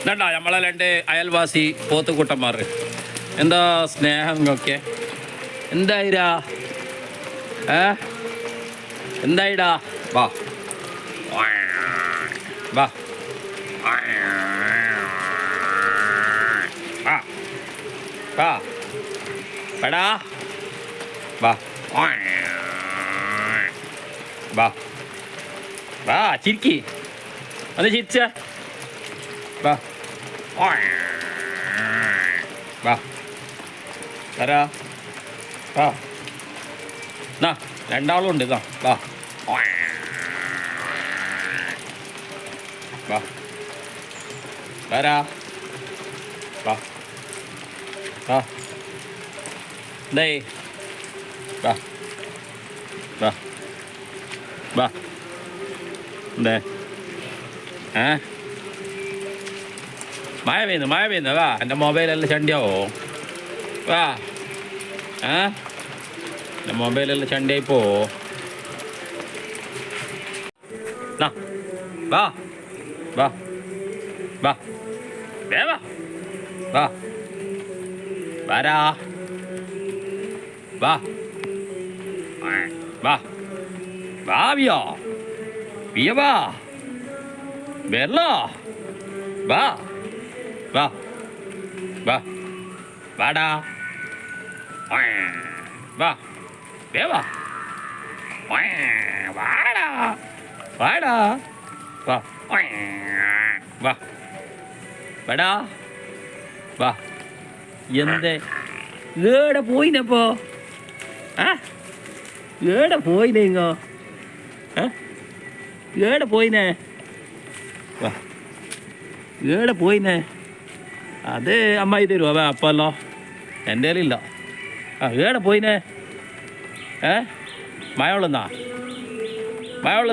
ഇതണ്ടാ നമ്മളെ രണ്ട് അയൽവാസി പോത്തുകൂട്ടന്മാർ എന്താ സ്നേഹം ഒക്കെ എന്തായിരാ? ഏ? എന്തായിടാ? വാ. വാ. വാ. വാ. എടാ. വാ. വാ. വാ ചിരിക്കി. ഒന്ന് ചിരിച്ച. വാ. വാ. വരാ വാ. നാ രണ്ടാളും ഉണ്ട് ഇതാ. വാ. വാ. വരാ വാ. വാ. ദേ. വാ. വാ. വാ. ദേ. ഏ? മഴ പെയ്യുന്നു മഴ പെയ്യുന്നു വാ എന്റെ മൊബൈലെല്ലാം ചണ്ടിയാവോ? വാ. ഏ? എന്റെ മൊബൈലെല്ലാം ചണ്ടിയായി വാ വാ വാ. വേ വാ വാ. വരാ. വാ. വാ വാ. വിയോ. വിയ വെല്ലോ വാ. വാ. വാ. വാടാ. വാ. വേവാ വാടാ. വാടാ. വാ. വാ. വാടാ. വാ. എന്തേ? ഏടെ പോയിനപ്പോ ആ ഏടെ പോയിനെ ഇങ്ങോ? ഏടെ പോയിനെ? വാ. ഏടെ പോയിന്നേ? അത് അമ്മായി തരുമോ അവ അപ്പല്ലോ എന്റെ കയ്യിലില്ല. ആ ഏടെ പോയിന്നേ? ഏ? മഴ ഉള്ളന്നാ മഴ ഉള്ള